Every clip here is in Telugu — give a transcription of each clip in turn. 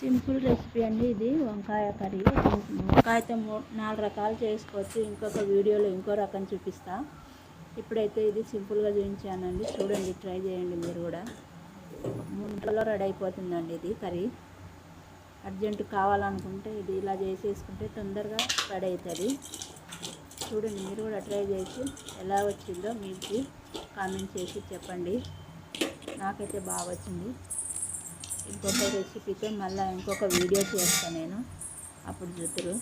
సింపుల్ రెసిపీ అండి ఇది. వంకాయ కర్రీ. వంకాయతో మూ- నాలుగు రకాలు చేసుకోవచ్చు. ఇంకొక వీడియోలో ఇంకో రకం చూపిస్తా. ఇప్పుడైతే ఇది సింపుల్గా చూపించానండి చూడండి ట్రై చేయండి మీరు కూడా. ముంటలో రెడీ అయిపోతుందండి ఇది కర్రీ. అర్జెంట్ కావాలనుకుంటే ఇది ఇలా చేసేసుకుంటే తొందరగా రెడీ అవుతుంది. చూడండి మీరు కూడా ట్రై చేసి ఎలా వచ్చిందో మీకు కామెంట్ చేసి చెప్పండి. నాకైతే బాగా వచ్చింది. ఇంకొక రెసిపీతో మళ్ళీ ఇంకొక వీడియో చేస్తాను నేను. అప్పుడు చూద్దరు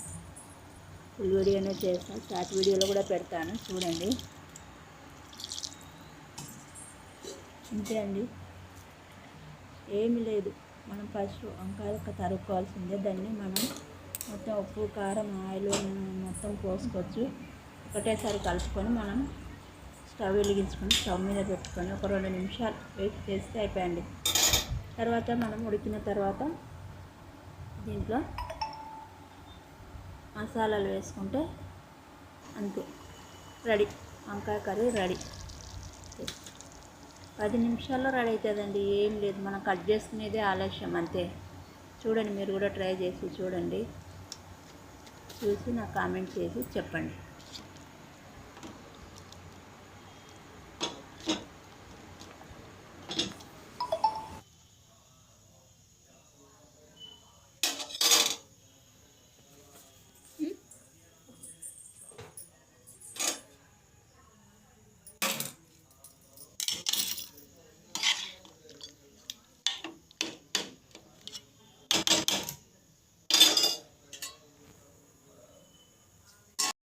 ఫుల్ వీడియోనే చేస్తాను షార్ట్ వీడియోలో కూడా పెడతాను. చూడండి. అంతే అండి. ఏమి లేదు. మనం ఫస్ట్ వంకాయ తరుక్కోవాల్సిందే. దాన్ని మనం మొత్తం ఉప్పు కారం ఆయిల్ మొత్తం పోసుకోవచ్చు. ఒకటేసారి కలుపుకొని మనం స్టవ్ వెలిగించుకొని స్టవ్ మీద పెట్టుకొని ఒక రెండు నిమిషాలు వెయిట్ చేస్తే అయిపోయండి తర్వాత మనం ఉడికిన తర్వాత దీంట్లో మసాలాలు వేసుకుంటే అంతే. రెడీ. వంకాయ కర్రీ రెడీ. పది నిమిషాల్లో రెడీ అవుతుందండి. ఏం లేదు. మనం కట్ చేసుకునేదే ఆలస్యం అంతే. చూడండి మీరు కూడా ట్రై చేసి చూడండి. చూసి నాకు కామెంట్ చేసి చెప్పండి.